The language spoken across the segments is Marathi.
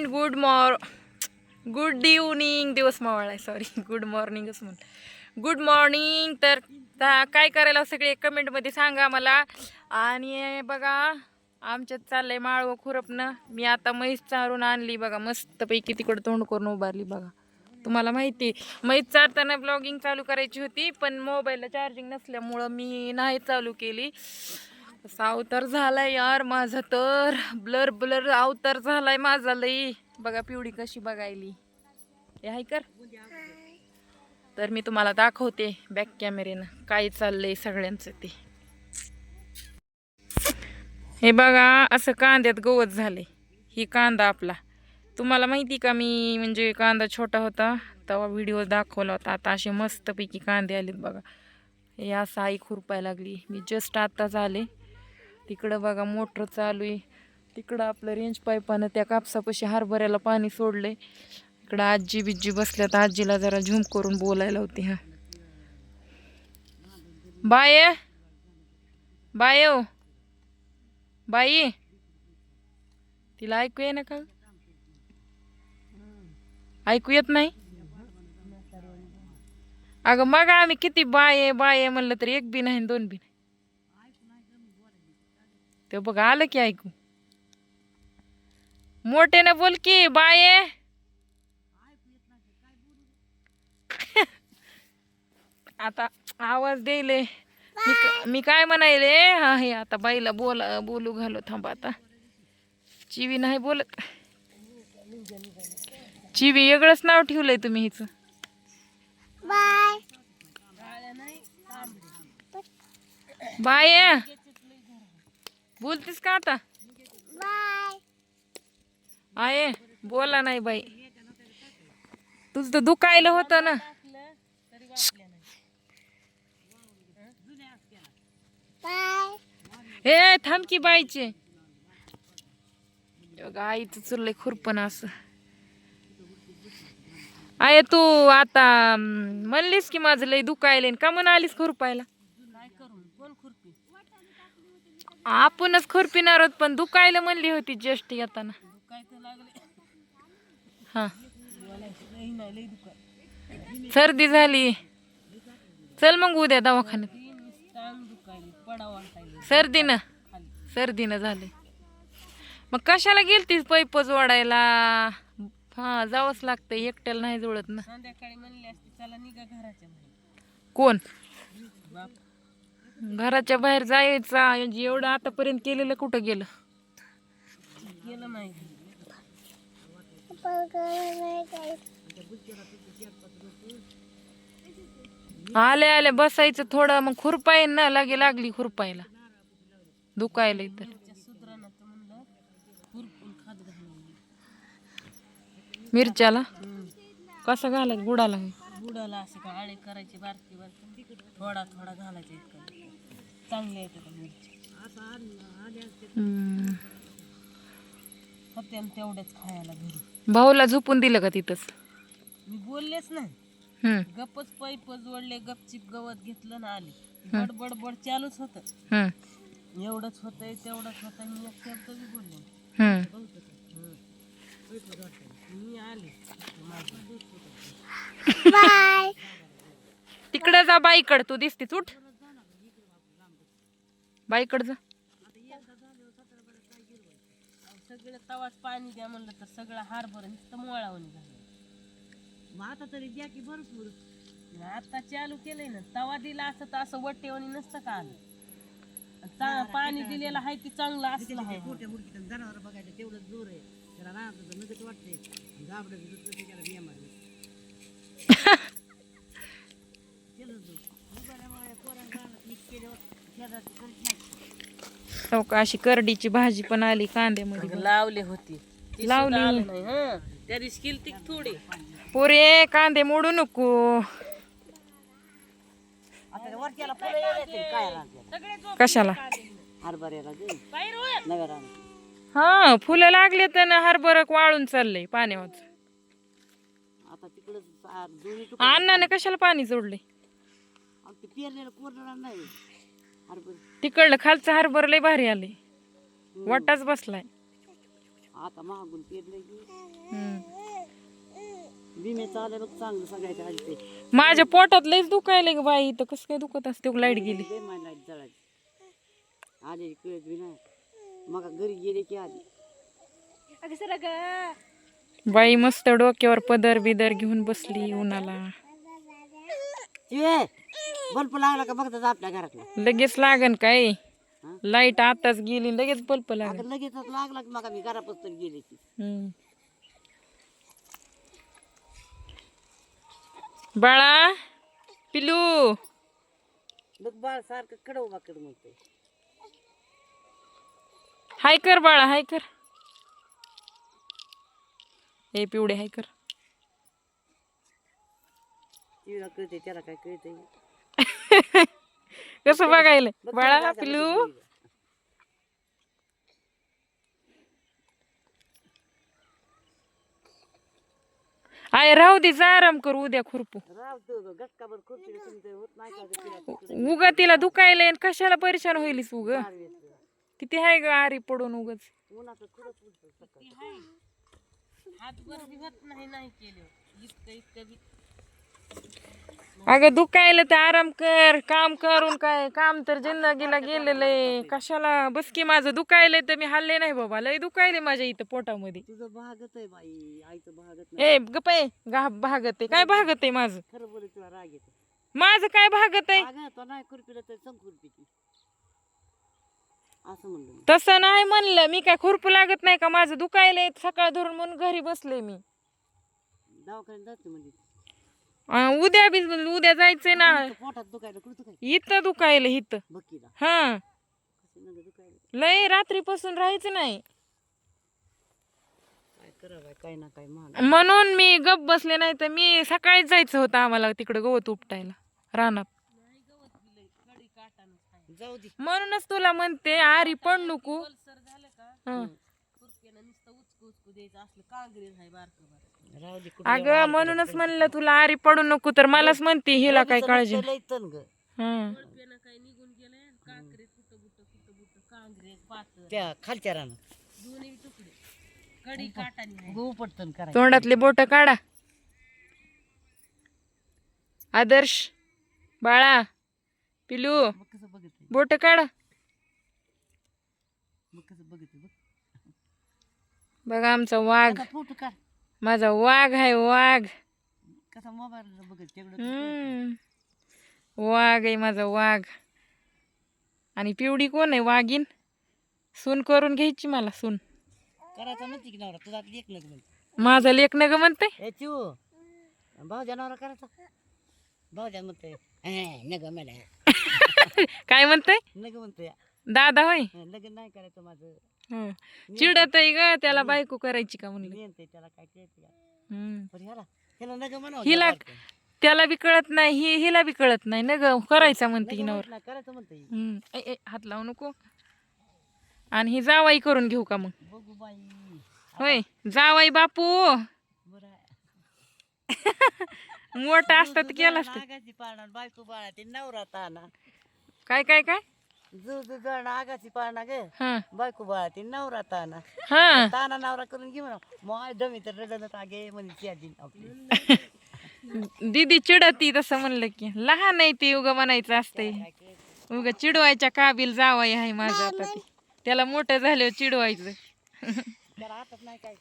Night good morning good evening दिवस मावळ आहे सॉरी गुड मॉर्निंगच म्हणून गुड मॉर्निंग तर काय करायला सगळे? कमेंटमध्ये सांगा मला आणि बघा आमच्यात चाललंय माळवं खुरपणं. मी आता म्हैस चारून आणली बघा मस्तपैकी तिकडं तोंड करून उभारली बघा. तुम्हाला माहिती म्हैस चारताना ब्लॉगिंग चालू करायची होती पण मोबाईलला चार्जिंग नसल्यामुळं मी नाही चालू केली. असा अवतार झालाय यार माझा तर. ब्लर ब्लर अवतार झालाय माझा लई. बघा पिवडी कशी बघायली. हे आहे कर. तर मी तुम्हाला दाखवते बॅक कॅमेरेनं काय चाललंय सगळ्यांचं ते. हे बघा असं कांद्यात गवत झाले ही कांदा आपला. तुम्हाला माहिती का मी म्हणजे कांदा छोटा होता तेव्हा व्हिडिओ दाखवला होता. आता असे मस्तपैकी कांदे आलेत बघा. हे असं आई खुरपाय लागली. मी जस्ट आत्ताच आले तिकडं बघा मोटर चालू आहे. तिकडं आपलं रेंज पाईपानं त्या कापसापाशी हरभऱ्याला पाणी सोडलंय. इकडं आजी बिज्जी बसल्यात. आजीला जरा झूम करून बोलायला होती हा. बाय बाय ओ. बाई. तिला ऐकू ये ना का? ऐकू येत नाही? अगं मग आम्ही किती बाय बाय म्हणलं तर एक बी नाही दोन बी नाही. ते बघ आलं की ऐकू. मोठ्याने बोल की बाय. आता आवाज देले मी काय म्हणायले? हा हे आता बाईला बोला बोलू घालो थांबा आता. चिवी नाही बोलत. चिवी वेगळंच नाव ठेवलंय तुम्ही हिचं. बाय. बोलतीस का आता? आहे बोला नाही बाई. तुझं तर दुखायला होतं ना. ए थांब की बाईचे. आईचं चुरलंय खुरपण असं. आहे तू आता म्हणलीस की माझं लय दुखायले का म्हणून आलीस खुरपायला? आपणच खुरपिणार आहोत पण दुखायला म्हणली होती जस्ट येताना. हा. सर्दी झाली. चल मग उद्या दवाखान्यात. सर्दीनं. सर्दीनं झाले. मग कशाला गेलतीस पैपच ओढायला हा जावंच लागतंय एकट्याला नाही जुळत ना. कोण? बाप. घराच्या बाहेर जायचा म्हणजे एवढं आतापर्यंत केलेलं कुठं गेलं? गेलं नाही आले आले बसायचं थोडं. मग खुरपाय ना लागे लागली खुरपायला दुखायला इतर मिरच्याला? कसं घालायचं? गुडाला बुडाला असे का? आळे करायचे बारकी बारकी. थोडा थोडा घालायचा चांगले येतात मिरची. हम्म. होते तेवढेच खायला घरी. भाऊला झोपून दिलं का तिथंच? मी बोललेच नाही. हम्म, गपच पैप जोडले गपचिप गवत घेतलं ना आले. बड बड बड चालूच होतं. हम्म, एवढंच होतंय तेवढंच होतंय. मी एक शब्द बी बोलले नाही. हम्म. मी आले. तिकडे जा बाईकड तू दिसतीस उठ. बाईकड जा सगळं तवाच पाणी द्या म्हणलं तर सगळं हारभर नुसतं मोळावणी झालं मग आता तरी द्या की भरपूर आता चालू केलंय ना तवा दिला असं तर असं वटेवणी नसतं का आलं पाणी दिलेलं आहे ते चांगलं असलं आहे जनावर बघायचं तेवढं जोर आहे त्याला राहत नगत वाटते गाबडं भिजत त्याला बिया मारली हो का अशी करडीची भाजी पण आली कांद्यामध्ये लावले होती. ती लावली. सुद्धा आलं नाही हं. त्या दिवशी केली थोडी. पोरे कांदे मोडू नको. कशाला? हरभऱ्याला हा फुलं लागले तर ना हरभरक वाळून चाललंय पाण्यावर. आता तिकडं दोन्ही अण्णाने कशाला पाणी जोडले ते पेरलेलं नाही. तिकडलं खालचं हरभर लय भारी आले. वाटाच बसलाय. आता मागून माझ्या पोटात लयच दुखायला ग बाई. इथं कसं काय दुखत असते? लाइट गेली. लय माय लाइट जळाली. आले कळत बी नाही. मग घरी गेले की आली. बाई मस्त डोक्यावर पदर बिदर घेऊन बसली उन्हाला. चिवे बल्ब लागला का बघतात आपल्या घरातला. लगेच लागन काय? लाइट आताच गेली लगेच बल्ब लागन. अगं लगेचच लागला की मग मी घरापासून गेले की. बाळा पिलू. बघ बाळ सारखं कडव बाकड म्हणतोय. हाय कर बाळा हाय कर. हे पिवडे हाय कर. चिवीला कळते त्याला काय कसं बघायला? बघ बाळा त्याला काय पिलू. आय राहू दे जा आराम कर उद्या खुरपू. राव तो गटकाभर खुर्चीला तुमचं होत नाही का गं तिला तिकडे उग तिला दुखायला आणि कशाला परेशान होईलीस उग. किती हाय ग आरी पडून उगच. होत नाही नाही केलं. इतकं इतकं अगं दुखायला तर आराम कर काम करून काय काम तर जिंदगीला गेलेलं आहे. कशाला? बस की माझं दुखायलंय तर मी हल्ले नाही बाबा लय दुखायले माझ्या इथं पोटामध्ये. तुझं भागत आहे बाई आईचं भागत नाही. ए गपय गा भागत आहे. काय भागत आहे माझं? खरं बोल तुला राग येतो. माझं काय भागत आहे? अगं तो नाही खुरपीला तर संकुरपी की असं म्हणलं मी. तसं नाही म्हणलं. मी काय खुरपू लागत नाही का? माझं दुखायलंय सकाळ धरून म्हणून घरी बसले मी. दवाखान्यात जाते म्हणजे उद्या बी उद्या जायचंय ना. तुमचं पोटात दुखायला कुठं काय इथं दुखायलं इथं. बक्कीला हा. दुखायला. लय रात्रीपासून राहायचं नाही. काय करावं काय ना काय महाग म्हणून मी गप बसले नाही तर मी सकाळीच जायचं होतं आम्हाला तिकडं गवत उपटायला रानात. जाऊ दे. म्हणूनच तुला म्हणते आरी पण नको. सर झालं का हं. खुरप्यानं नुसतं उचकू उचकू द्यायचं असलं कांगरेज आहे बारकं बारकं. राहू दे कुठं अगं म्हणूनच म्हणलं तुला आरी पडू नको तर मलाच म्हणते हिला काय काळजी हं. त्या खालच्या रानात. गहू करायचं. तोंडातले बोट काढा. आदर्श बाळा पिलू बघ कसं बघत बोट काढा. बघ कसं बघत बघ. बघा आमचा वाघ. आता फोटो काढ. माझा वाघ आहे वाघ. कसा मोबाईल बघत. वाघ आहे माझा वाघ. आणि पिवडी कोण आहे वाघीन सून करून घ्यायची मला सून. करायचं म्हणते की नवरा तुझा लेख नग म्हणते. माझा लेख न ग म्हणते? भाऊजा नवरा करायचा. भाऊजा म्हणते नग मला काय म्हणते? नग म्हणते. दादा होय? लग्न नाही करायचं माझं. चिडत आहे ग त्याला बायको करायची का म्हणलं? नेनते त्याला काय कळते हम्म. पण ह्याला ह्याला नग म्हणा हिला त्याला बी कळत नाही हि हिला बी कळत नाही ना ग करायचा म्हणते की नवर करायचं म्हणते हम्म. ए, ए, हात लावू नको. आणि ही जावाई करून घेऊ का मग? बघू बाई. होय जावाई बापू. बरं. आहे. मोठा असतात केला असतं आगाची पाळणा बायको बाळा ते नवरा ताना काय काय काय? जो जो जण आगाची पाळणा ग. हा. बायको बाळा ते नवरा ताना. हा. ताना नवरा करून घे म्हणा मग दमी तर रडत आगे आपली दीदी चिडती तसं म्हणलं की. लहान आहे ती उगा म्हणायचं असतंय. उगा चिडवायच्या काबिल जावाई आहे माझं आता ती. त्याला मोठं झाल्यावर चिडवायचं. त्याला हातात नाही काय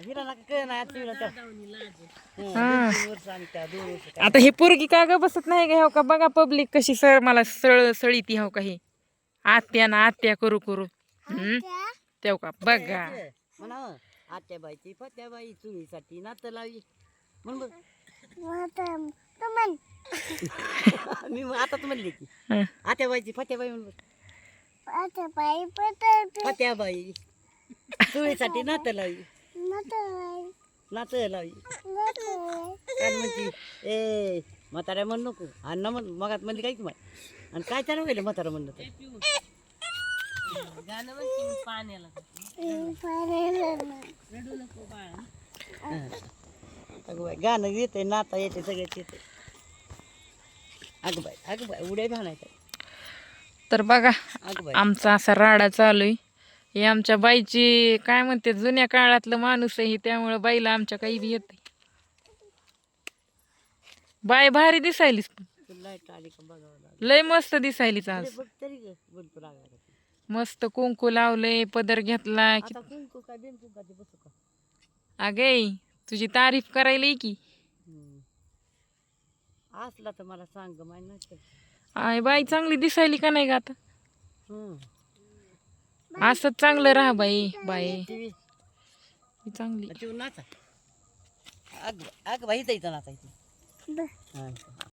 आता हं, हा. हे पोरगी का ग बसत नाही का हो का? बघा पब्लिक कशी सळ मला सळ सळी ती हो का ही? आत्या ना आत्या करू करू. हम्म? तेव का? बघा. म्हणा आत्याबाईची फत्याबाई चुलीसाठी नातं लावी. म्हण बघ. मी मग आता म्हणले की. हं. आत्याबाईची फत्याबाई म्हण बघ. फत्याबाई चुलीसाठी नातं लावी. नातं लावी काय म्हणती? ए म्हाताऱ्या म्हण नको. आणि न म्हण मगात म्हणली काय की मग आणि काय त्याला व्हायला म्हातारा म्हणलं तर? गाणं म्हणते मी पाण्याला. रडू नको बाळा. अगं बाई गाणं येते नाता येते सगळ्याच येते अगं बाई अगं बाई उड्या घालायचं तर बघा अगं बाई. आमचा असा राडा चालू आहे हे आमच्या बाईची काय म्हणते जुन्या काळातलं माणूस आहे त्यामुळं बाईला आमच्या काही बी येते बाय भारी का लागेल लय मस्त दिसायलीच आज. का. मस्त कुंकू लावलंय पदर घेतला का. अगे तुझी तारीफ करायला की. असला तर मला सांग आय बाई चांगली दिसायली का नाही ग आता? असंच चांगलं राहा बाई बाई. ही चांगली. नाचा. अग अग बाई इथं नाचायची. हा.